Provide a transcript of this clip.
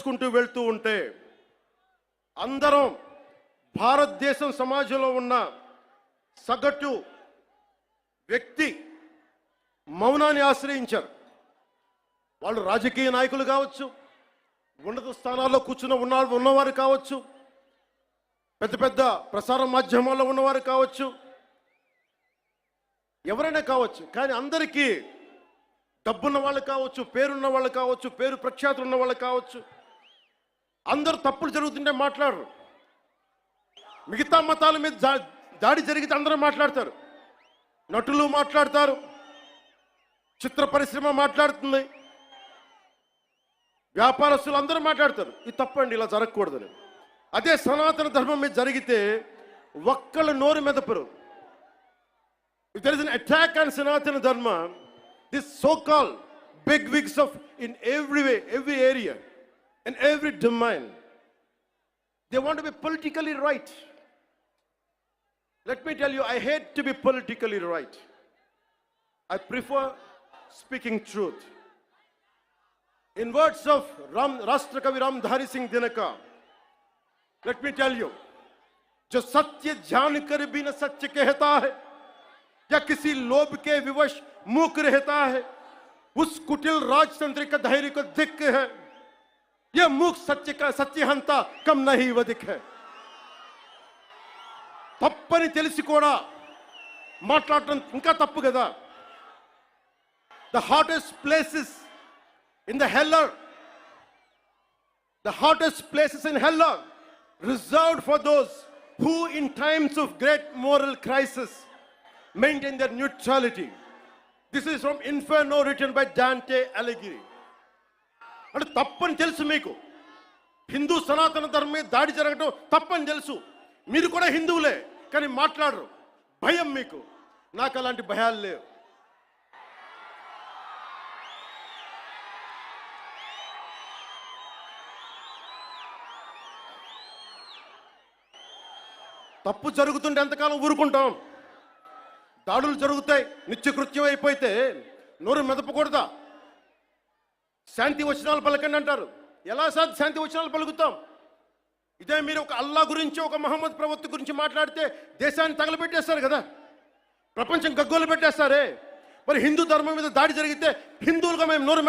చేసుకుంటూ వెళ్తూ ఉంటే అందరం భారతదేశం సమాజంలో ఉన్న సగటు వ్యక్తి మౌనాన్ని ఆశ్రయించారు. వాళ్ళు రాజకీయ నాయకులు కావచ్చు ఉన్నత స్థానాల్లో కూర్చున్న ఉన్న ఉన్నవారు కావచ్చు పెద్ద పెద్ద ప్రసార మాధ్యమాల్లో ఉన్నవారు కావచ్చు ఎవరైనా కావచ్చు. కానీ అందరికీ డబ్బున్న వాళ్ళు కావచ్చు పేరున్న వాళ్ళు కావచ్చు పేరు ప్రఖ్యాతులు ఉన్న వాళ్ళు కావచ్చు అందరూ తప్పులు జరుగుతుంటే మాట్లాడరు. మిగతా మతాల మీద దాడి జరిగితే అందరూ మాట్లాడతారు. నటులు మాట్లాడతారు. చిత్ర పరిశ్రమ మాట్లాడుతుంది. వ్యాపారస్తులు అందరూ మాట్లాడతారు. ఇది తప్పండి ఇలా జరగకూడదని. అదే సనాతన ధర్మం మీద జరిగితే ఒక్కళ్ళ నోరు మెదపరు. If there is an attack on Sanatana Dharma, this so-called big wigs of in every way, in every domain, they want to be politically right. Let me tell you, I hate to be politically right. I prefer speaking truth. In words of Ram, Rashtrakavi Ramdhari Singh Dinaka, let me tell you, जो सत्य जान कर भी न सत्य कहता है या किसी लोभ के विवश मूक रहता है उस कुटिल राजतंत्र का धैर्य को दिख है यह मूक सत्य का सत्यहंता कम नहीं वधिक है తప్పని తెలిసి కూడా మాట్లాడటం ఇంకా తప్పు కదా the hottest places in the hell the hottest places in hell reserved for those who in times of great moral crisis maintain their neutrality. This is from Inferno written by Dante Alighieri. అంటే తప్పని తెలుసు మీకు. హిందూ సనాతన ధర్మం మీద దాడి జరగడం తప్పని తెలుసు. మీరు కూడా హిందువులే కానీ మాట్లాడరు. భయం మీకు. నాకు అలాంటి భయాలు లేవు. తప్పు జరుగుతుంటే ఎంతకాలం ఊరుకుంటాం? దాడులు జరుగుతాయి నిత్యకృత్యం అయిపోతే నోరు మెదపకూడదా? శాంతి వచనాలు పలకండి అంటారు. ఎలా సార్ శాంతి వచనాలు పలుకుతాం? ఇదే మీరు ఒక అల్లా గురించి ఒక మహమ్మద్ ప్రవక్త గురించి మాట్లాడితే దేశాన్ని తగలబెట్టేస్తారు కదా? ప్రపంచం గగ్గోలు పెట్టేస్తారే? మరి హిందూ ధర్మం మీద దాడి జరిగితే హిందువులుగా మేము నోరు